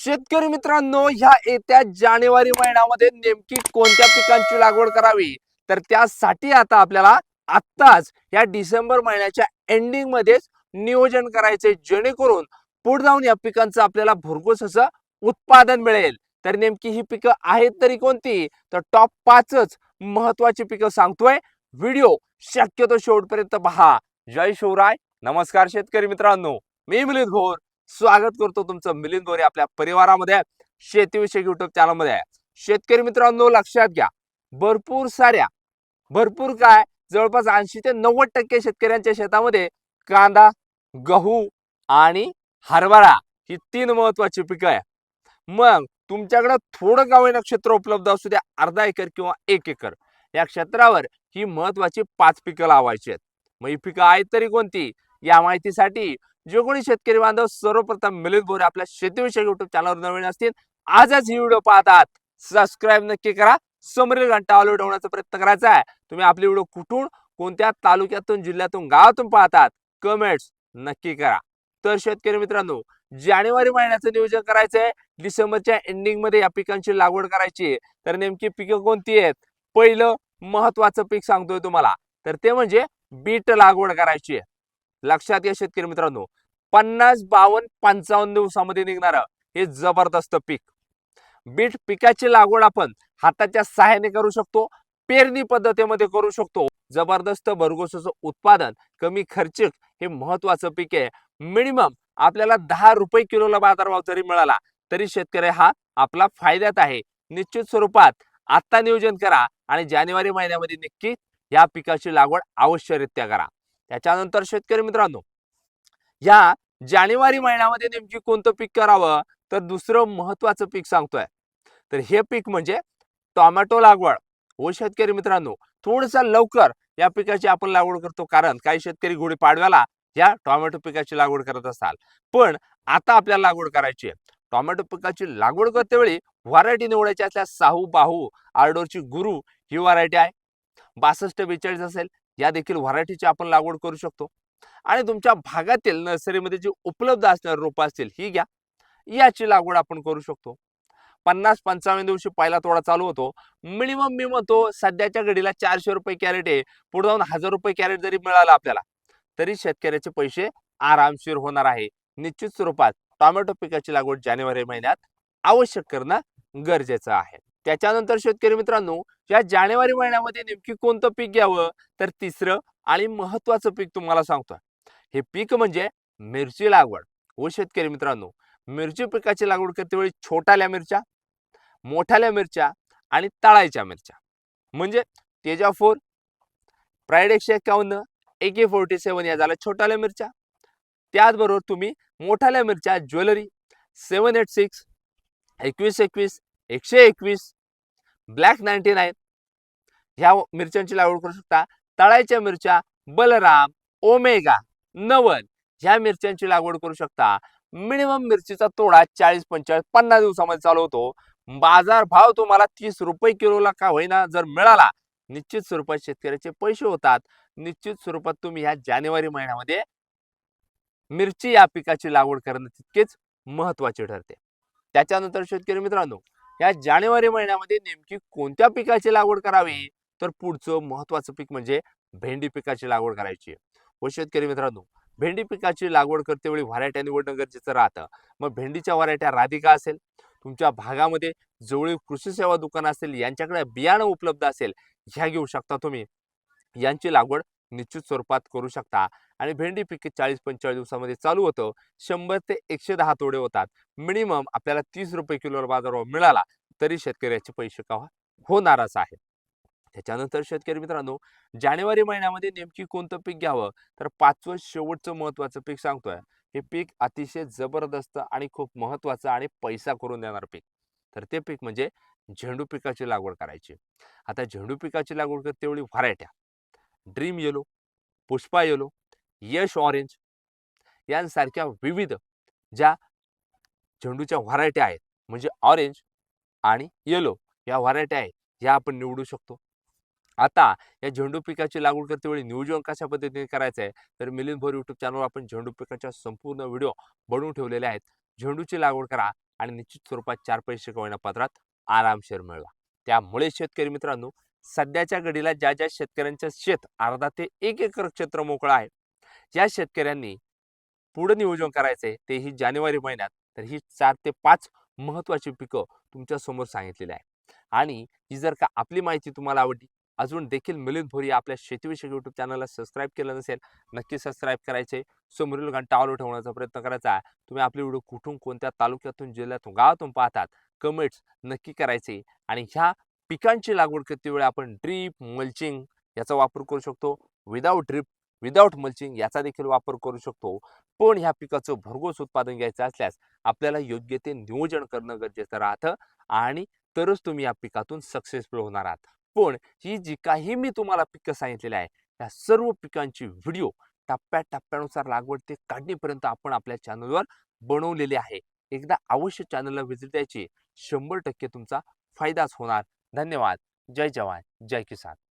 शेतकरी मित्रांनो ह्या येत्या जानेवारी महिन्यामध्ये नेमकी कोणत्या पिकांची लागवड करावी? तर त्यासाठी आता आपल्याला आत्ताच या डिसेंबर महिन्याच्या एंडिंग मध्येच नियोजन करायचे जेणेकरून पुढे जाऊन या पिकांचं आपल्याला भरघोस असं उत्पादन मिळेल. तर नेमकी ही पिकं आहेत तरी कोणती? तर टॉप पाचच महत्वाची पिकं सांगतोय. व्हिडिओ शक्यतो शेवटपर्यंत पहा. जय शिवराय. नमस्कार शेतकरी मित्रांनो. मी मिलिंद घोर. स्वागत करतो तुमचं मिलिंद बोरे आपल्या परिवारामध्ये. शेतीविषयक युट्यूब चॅनलमध्ये शेतकरी मित्रांनो लक्षात घ्या. भरपूर साऱ्या भरपूर काय? जवळपास ऐंशी ते नव्वद टक्के शेतकऱ्यांच्या शेतामध्ये कांदा गहू आणि हरभरा ही तीन महत्वाची पिकं आहे. मग तुमच्याकडं थोडं गावे क्षेत्र उपलब्ध असू द्या अर्धा एकर किंवा एक एकर. या क्षेत्रावर ही महत्वाची पाच पिकं लावायची आहेत. मग ही पिकं आहेत तरी कोणती? या माहितीसाठी जे कोणी शेतकरी बांधव सर्वप्रथम मिलिंद बोरे आपल्या शेतीविषयक युट्यूब चॅनलवर नवीन असतील आजच ही व्हिडिओ पाहतात. सबस्क्राईब नक्की करा. समोरील घंटा ऑल होण्याचा प्रयत्न करायचा आहे. तुम्ही आपली व्हिडिओ कुठून कोणत्या तालुक्यातून जिल्ह्यातून गावातून पाहतात कमेंट्स नक्की करा. तर शेतकरी मित्रांनो जानेवारी महिन्याचं नियोजन करायचंय. डिसेंबरच्या एंडिंगमध्ये या पिकांची लागवड करायची तर नेमकी पिकं कोणती आहेत? पहिलं महत्वाचं पीक सांगतोय तुम्हाला. तर ते म्हणजे बीट लागवड करायची आहे. लक्षात घ्या शेतकरी मित्रांनो. पन्नास बावन्न पंचावन्न दिवसामध्ये निघणारं हे जबरदस्त पीक. बीट पिकाची लागवड आपण हाताच्या सहाय्याने करू शकतो पेरणी पद्धतीमध्ये करू शकतो. जबरदस्त भरघोसाचं उत्पादन कमी खर्चिक हे महत्वाचं पीक आहे. मिनिमम आपल्याला दहा रुपये किलोला बाजारभाव जरी मिळाला तरी शेतकरी हा आपला फायद्यात आहे. निश्चित स्वरूपात आत्ता नियोजन करा आणि जानेवारी महिन्यामध्ये नक्की या पिकाची लागवड अवश्यरित्या करा. त्याच्यानंतर शेतकरी मित्रांनो या जानेवारी महिन्यामध्ये नेमकी कोणतं पीक करावं? तर दुसरं महत्वाचं पीक सांगतोय. तर हे पीक म्हणजे टोमॅटो लागवड. हो शेतकरी मित्रांनो थोडंसं लवकर या पिकाची आपण लागवड करतो कारण काही शेतकरी गुढी पाडव्याला या टोमॅटो पिकाची लागवड करत असाल पण आता आपल्याला लागवड करायची आहे. टोमॅटो पिकाची लागवड करते वेळी व्हरायटी निवडायची असल्या साहू बाहू आर्डोरची गुरु ही व्हरायटी आहे. बासष्ट बेचाळीस असेल या देखील व्हरायटीची आपण लागवड करू शकतो. आणि तुमच्या भागातील नर्सरीमध्ये जी उपलब्ध असणारी रोपं असतील ही घ्या. याची लागवड आपण करू शकतो. पन्नास पंचावन्न दिवशी पहिला तोडा चालू होतो. मिनिमम मी म्हणतो सध्याच्या घडीला चारशे रुपये कॅरेट आहे. पुढे जाऊन हजार रुपये कॅरेट जरी मिळाला आपल्याला तरी शेतकऱ्याचे पैसे आरामशीर होणार आहे. निश्चित स्वरूपात टोमॅटो पिकाची लागवड जानेवारी महिन्यात आवश्यक करणं गरजेचं आहे. त्याच्यानंतर शेतकरी मित्रांनो या जानेवारी महिन्यामध्ये नेमकी कोणतं पीक घ्यावं? तर तिसरं आणि महत्वाचं पीक तुम्हाला सांगतोय हे पीक म्हणजे मिरची लागवड. हो शेतकरी मित्रांनो मिरची पिकाची लागवड करते वेळी छोटाल्या मिरच्या मोठ्याल्या मिरच्या आणि तळायच्या मिरच्या. म्हणजे तेजा फोर प्राईड एकशे एक्कावन्न ए के फोर्टी सेवन या झाल्या छोटाल्या मिरच्या. त्याचबरोबर तुम्ही मोठ्याल्या मिरच्या ज्वेलरी सेवन एट सिक्स एकवीस एकवीस एकशे एकवीस. Black ninety nine. ह्या मिरच्यांची लागवड करू शकता. तळायच्या मिरच्या बलराम ओमेगा नवल ह्या मिरच्यांची लागवड करू शकता. मिनिमम मिरचीचा तोडा चाळीस पंचेचाळीस पन्नास दिवसामध्ये चालू होतो. बाजार भाव तुम्हाला तीस रुपये किलोला का होईना जर मिळाला निश्चित स्वरूपात शेतकऱ्याचे पैसे होतात. निश्चित स्वरूपात तुम्ही ह्या जानेवारी महिन्यामध्ये मिरची या पिकाची लागवड करणं तितकेच महत्त्वाचे ठरते. त्याच्यानंतर शेतकरी मित्रांनो या जानेवारी महिन्यामध्ये नेमकी कोणत्या पिकाची लागवड करावी? तर पुढचं महत्वाचं पीक म्हणजे भेंडी पिकाची लागवड करायची व शेतकरी मित्रांनो भेंडी पिकाची लागवड करते वेळी व्हरायट्या निवडणं गरजेचं राहतं. मग भेंडीच्या व्हरायट्या राधिका असेल तुमच्या भागामध्ये जवळील कृषी सेवा दुकान असेल यांच्याकडे बियाणं उपलब्ध असेल ह्या घेऊ शकता तुम्ही. यांची लागवड निश्चित स्वरूपात करू शकता. आणि भेंडी पीक चाळीस पंचेचाळीस दिवसामध्ये चालू होतं. शंभर ते एकशे दहा तोडे होतात. मिनिमम आपल्याला तीस रुपये किलोवर बाजारभाव मिळाला तरी शेतकऱ्याचे पैसे का होणारच आहे त्याच्यानंतर शेतकरी मित्रांनो जानेवारी महिन्यामध्ये नेमकी कोणतं पीक घ्यावं? तर पाचवं शेवटचं महत्वाचं पीक सांगतोय. हे पीक अतिशय जबरदस्त आणि खूप महत्वाचं आणि पैसा करून देणार पीक. तर ते पीक म्हणजे झेंडू पिकाची लागवड करायची. आता झेंडू पिकाची लागवड करते तेवढी व्हरायट्या. Dream yellow Pushpa yellow Yash orange यांसारख्या विविध ज्या झेंडूच्या व्हरायट्या आहेत म्हणजे ऑरेंज आणि येलो या व्हरायट्या आहेत ह्या आपण निवडू शकतो. आता या झेंडू पिकाची लागवड करतेवेळी नियोजन कशा पद्धतीने करायचं आहे तर मिलिंद भोर युट्यूब चॅनलवर आपण झेंडू पिकाच्या संपूर्ण व्हिडिओ बनवून ठेवलेले आहेत. झेंडूची लागवड करा आणि निश्चित स्वरूपात चार पैसे कमवण्या पत्रात आरामशीर मिळवा. त्यामुळे शेतकरी मित्रांनो सध्याच्या घडीला ज्या ज्या शेतकऱ्यांचं शेत अर्धा ते एक एकर क्षेत्र मोकळं आहे ज्या शेतकऱ्यांनी पुढे नियोजन करायचंय तेही जानेवारी महिन्यात तर ही चार ते पाच महत्वाची पिकं तुमच्यासमोर सांगितलेली आहे आणि ही जर का आपली माहिती तुम्हाला आवडली अजून देखील मिलिंद भोरी आपल्या शेतीविषयक यूट्यूब चॅनलला सबस्क्राईब केलं नसेल नक्की सबस्क्राईब करायचे. समोरील घंटा ऑल ठेवण्याचा प्रयत्न करायचा. आहे तुम्ही आपले व्हिडिओ कुठून कोणत्या तालुक्यातून जिल्ह्यातून गावातून पाहतात कमेंट्स नक्की करायचे. आणि ह्या पिकांची लागवड किती वेळा आपण ड्रीप मल्चिंग याचा वापर करू शकतो. विदाऊट ड्रीप विदाऊट मल्चिंग याचा देखील वापर करू शकतो. पण ह्या पिकाचं भरघोस उत्पादन घ्यायचं असल्यास आपल्याला योग्य ते नियोजन करणं गरजेचं राहतं आणि तरच तुम्ही या पिकातून सक्सेसफुल होणार आहात. पण ही जी काही मी तुम्हाला पिकं सांगितलेली आहे त्या सर्व पिकांची व्हिडिओ टप्प्या टप्प्यानुसार लागवड ते काढणीपर्यंत आपण आपल्या चॅनलवर बनवलेले आहे. एकदा अवश्य चॅनलला व्हिजिट द्यायची. शंभर टक्के तुमचा फायदाच होणार. धन्यवाद. जय जवान. जय किसान.